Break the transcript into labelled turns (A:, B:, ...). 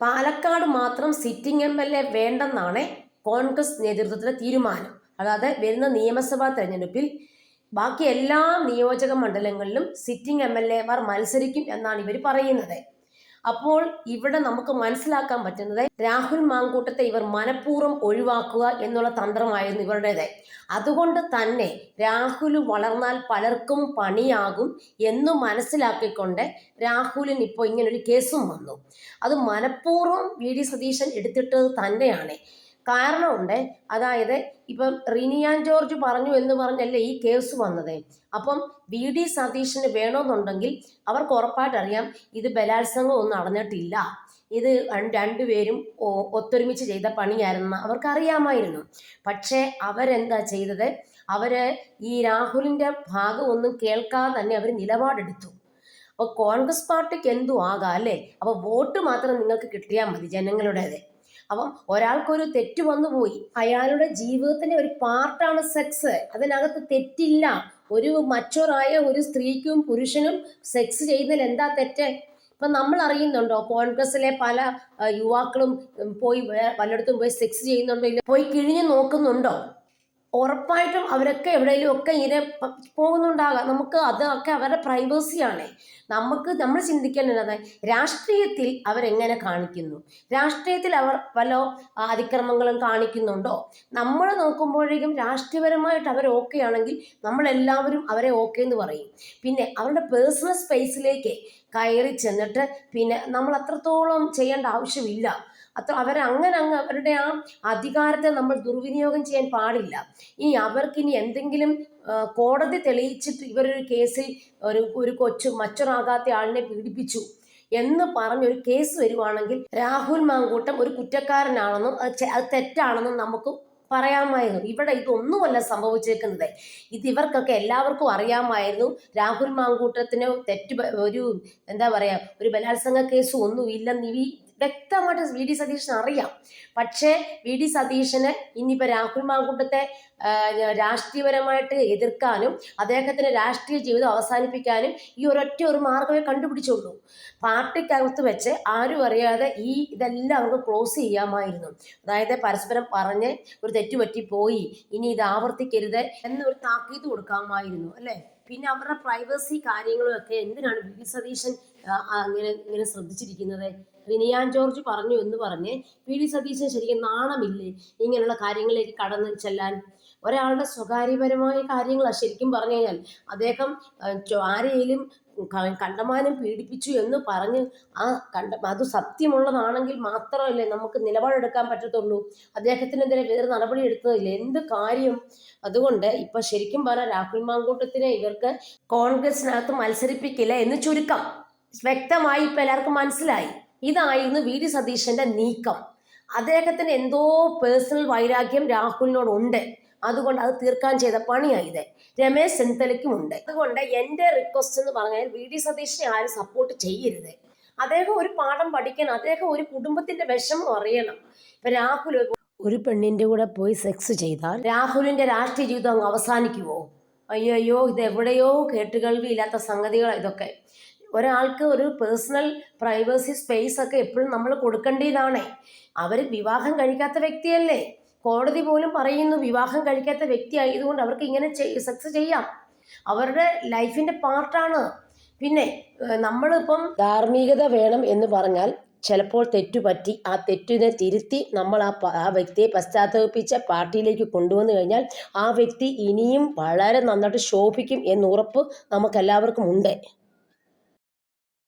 A: പാലക്കാട് മാത്രം sitting M L A വേണ്ടെന്നാണ് കോൺഗ്രസ് നേതൃത്വത്തിലെ തീരുമാനം. അതായത് വരുന്ന നിയമസഭാ തെരഞ്ഞെടുപ്പിൽ ബാക്കി എല്ലാ നിയോജക മണ്ഡലങ്ങളിലും സിറ്റിംഗ് എം എൽ എമാർ മത്സരിക്കും എന്നാണ് ഇവർ പറയുന്നത്. അപ്പോൾ ഇവിടെ നമുക്ക് മനസ്സിലാക്കാൻ പറ്റുന്നത് രാഹുൽ മാങ്കൂട്ടത്തെ ഇവർ മനഃപൂർവം ഒഴിവാക്കുക എന്നുള്ള തന്ത്രമായിരുന്നു ഇവരുടേത്. അതുകൊണ്ട് തന്നെ രാഹുൽ വളർന്നാൽ പലർക്കും പണിയാകും എന്ന് മനസ്സിലാക്കിക്കൊണ്ട് രാഹുലിന് ഇപ്പോൾ ഇങ്ങനൊരു കേസും വന്നു. അത് മനഃപൂർവം വി. ഡി. സതീശൻ എടുത്തിട്ടത് തന്നെയാണ്. കാരണമുണ്ട്. അതായത് ഇപ്പം റിനിയാൻ ജോർജ് പറഞ്ഞു എന്ന് പറഞ്ഞല്ലേ ഈ കേസ് വന്നത്. അപ്പം വി ഡി സതീശന് വേണമെന്നുണ്ടെങ്കിൽ അവർക്ക് ഉറപ്പായിട്ട് അറിയാം ഇത് ബലാത്സംഗം ഒന്നും നടന്നിട്ടില്ല. ഇത് രണ്ടുപേരും ഒത്തൊരുമിച്ച് ചെയ്ത പണിയായിരുന്നു. അവർക്കറിയാമായിരുന്നു. പക്ഷേ അവരെന്താ ചെയ്തത്? അവർ ഈ രാഹുലിന്റെ ഭാഗം ഒന്നും കേൾക്കാതെ തന്നെ അവർ നിലപാടെടുത്തു. അപ്പോൾ കോൺഗ്രസ് പാർട്ടിക്ക് എന്തു ആകാം അല്ലേ? അപ്പോൾ വോട്ട് മാത്രം നിങ്ങൾക്ക് കിട്ടിയാൽ മതി ജനങ്ങളുടേത്. അപ്പം ഒരാൾക്കൊരു തെറ്റ് വന്നു പോയി അയാളുടെ ജീവിതത്തിന്റെ ഒരു പാർട്ടാണ് സെക്സ് അതിനകത്ത് തെറ്റില്ല. ഒരു മച്ചോറായ ഒരു സ്ത്രീക്കും പുരുഷനും സെക്സ് ചെയ്യുന്നതിൽ എന്താ തെറ്റ്? ഇപ്പം നമ്മൾ അറിയുന്നുണ്ടോ കോൺഗ്രസിലെ പല യുവാക്കളും പോയി പലയിടത്തും പോയി സെക്സ് ചെയ്യുന്നുണ്ടോ ഇല്ല പോയി കിഴിഞ്ഞു നോക്കുന്നുണ്ടോ? ഉറപ്പായിട്ടും അവരൊക്കെ എവിടെയെങ്കിലും ഒക്കെ ഇങ്ങനെ പോകുന്നുണ്ടാകാം. നമുക്ക് അതൊക്കെ അവരുടെ പ്രൈവസിയാണ് നമുക്ക് നമ്മൾ ചിന്തിക്കേണ്ടത് രാഷ്ട്രീയത്തിൽ അവരെങ്ങനെ കാണിക്കുന്നു? രാഷ്ട്രീയത്തിൽ അവർ പല അതിക്രമങ്ങളും കാണിക്കുന്നുണ്ടോ? നമ്മൾ നോക്കുമ്പോഴേക്കും രാഷ്ട്രീയപരമായിട്ട് അവർ ഓക്കെ ആണെങ്കിൽ നമ്മളെല്ലാവരും അവരെ ഓക്കെ എന്ന് പറയും. പിന്നെ അവരുടെ പേഴ്സണൽ സ്പേസിലേക്ക് കയറി ചെന്നിട്ട് പിന്നെ നമ്മൾ അത്രത്തോളം ചെയ്യേണ്ട ആവശ്യമില്ല. അത്ര അവർ അങ്ങനെ അങ്ങ് അവരുടെ ആ അധികാരത്തെ നമ്മൾ ദുർവിനിയോഗം ചെയ്യാൻ പാടില്ല. ഇനി അവർക്കിനി എന്തെങ്കിലും കോടതി തെളിയിച്ചിട്ട് ഇവരൊരു കേസിൽ ഒരു ഒരു കൊച്ചു മറ്റൊരാകാത്ത ആളിനെ പീഡിപ്പിച്ചു എന്ന് പറഞ്ഞൊരു കേസ് വരുവാണെങ്കിൽ രാഹുൽ മാങ്കൂട്ടം ഒരു കുറ്റക്കാരനാണെന്നും അത് തെറ്റാണെന്നും നമുക്ക് പറയാമായിരുന്നു. ഇവിടെ ഇതൊന്നുമല്ല സംഭവിച്ചേക്കുന്നത്. ഇത് ഇവർക്കൊക്കെ എല്ലാവർക്കും അറിയാമായിരുന്നു. രാഹുൽ മാങ്കൂട്ടത്തിന് തെറ്റ് ഒരു എന്താ പറയാ ഒരു ബലാത്സംഗ കേസ് ഒന്നുമില്ലെന്ന് ഈ വ്യക്തമായിട്ട് വി ഡി സതീഷിന് അറിയാം. പക്ഷേ വി ഡി സതീശന് ഇനിയിപ്പോൾ രാഹുൽ മാങ്കൂട്ടത്തെ രാഷ്ട്രീയപരമായിട്ട് എതിർക്കാനും അദ്ദേഹത്തിന്റെ രാഷ്ട്രീയ ജീവിതം അവസാനിപ്പിക്കാനും ഈ ഒരൊറ്റ ഒരു മാർഗമേ കണ്ടുപിടിച്ചുള്ളൂ. പാർട്ടിക്കകത്ത് വെച്ച് ആരും അറിയാതെ ഈ ഇതെല്ലാം അവർക്ക് ക്ലോസ് ചെയ്യാമായിരുന്നു. അതായത് പരസ്പരം പറഞ്ഞ് ഒരു തെറ്റുപറ്റി പോയി ഇനി ഇത് ആവർത്തിക്കരുത് എന്നൊരു താക്കീത് കൊടുക്കാമായിരുന്നു അല്ലേ? പിന്നെ അവരുടെ പ്രൈവസി കാര്യങ്ങളും ഒക്കെ എന്തിനാണ് വി ഡി സതീശൻ അങ്ങനെ ഇങ്ങനെ ശ്രദ്ധിച്ചിരിക്കുന്നത്? റിനിയാൻ ജോർജ് പറഞ്ഞു എന്ന് പറഞ്ഞ് പി ഡി സതീശൻ ശരിക്കും നാണമില്ലേ ഇങ്ങനെയുള്ള കാര്യങ്ങളിലേക്ക് കടന്നു ചെല്ലാൻ? ഒരാളുടെ സ്വകാര്യപരമായ കാര്യങ്ങളാണ് ശരിക്കും പറഞ്ഞു കഴിഞ്ഞാൽ. അദ്ദേഹം ആരെയും കണ്ടമാനം പീഡിപ്പിച്ചു എന്ന് പറഞ്ഞ് ആ കണ്ട അത് സത്യമുള്ളതാണെങ്കിൽ മാത്രമല്ലേ നമുക്ക് നിലപാടെടുക്കാൻ പറ്റത്തുള്ളൂ? അദ്ദേഹത്തിനെതിരെ വേറെ നടപടി എടുത്തതില്ല? എന്ത് കാര്യം? അതുകൊണ്ട് ഇപ്പൊ ശരിക്കും പറഞ്ഞ രാഹുൽ മാങ്കൂട്ടത്തിനെ ഇവർക്ക് കോൺഗ്രസിനകത്ത് മത്സരിപ്പിക്കില്ല എന്ന് ചുരുക്കം വ്യക്തമായി ഇപ്പൊ എല്ലാവർക്കും മനസ്സിലായി. ഇതായിരുന്നു വി ഡി സതീശന്റെ നീക്കം. അദ്ദേഹത്തിന് എന്തോ പേഴ്സണൽ വൈരാഗ്യം രാഹുലിനോടുണ്ട് അതുകൊണ്ട് അത് തീർക്കാൻ ചെയ്ത പണിയായത് രമേശ് ചെന്നിത്തലയ്ക്കും ഉണ്ട്. അതുകൊണ്ട് എന്റെ റിക്വസ്റ്റ് എന്ന് പറഞ്ഞാൽ വി ഡി സതീഷിനെ ആരും സപ്പോർട്ട് ചെയ്യരുത്. അദ്ദേഹം ഒരു പാഠം പഠിക്കണം. അദ്ദേഹം ഒരു കുടുംബത്തിന്റെ വിഷമം അറിയണം. ഇപ്പൊ രാഹുൽ ഒരു പെണ്ണിന്റെ കൂടെ പോയി സെക്സ് ചെയ്താൽ രാഹുലിന്റെ രാഷ്ട്രീയ ജീവിതം അങ്ങ് അവസാനിക്കുമോ അയ്യോ അയ്യോ ഇത് എവിടെയോ കേട്ടുകേൾവിയില്ലാത്ത സംഗതികൾ ഇതൊക്കെ. ഒരാൾക്ക് ഒരു പേഴ്സണൽ പ്രൈവസി സ്പേസ് ഒക്കെ എപ്പോഴും നമ്മൾ കൊടുക്കേണ്ടതാണ്. അവർ വിവാഹം കഴിക്കാത്ത വ്യക്തിയല്ലേ? കോടതി പോലും പറയുന്നു വിവാഹം കഴിക്കാത്ത വ്യക്തി ആയതുകൊണ്ട് അവർക്ക് ഇങ്ങനെ സെക്സ് ചെയ്യാം. അവരുടെ ലൈഫിന്റെ പാർട്ടാണ് പിന്നെ നമ്മളിപ്പം ധാർമ്മികത വേണം എന്ന് പറഞ്ഞാൽ ചിലപ്പോൾ തെറ്റുപറ്റി ആ തെറ്റിനെ തിരുത്തി നമ്മൾ ആ ആ വ്യക്തിയെ പശ്ചാത്തലപ്പിച്ച പാർട്ടിയിലേക്ക് കൊണ്ടുവന്നു കഴിഞ്ഞാൽ ആ വ്യക്തി ഇനിയും വളരെ നന്നായിട്ട് ശോഭിക്കും എന്നുറപ്പ് നമുക്കെല്ലാവർക്കും ഉണ്ട്.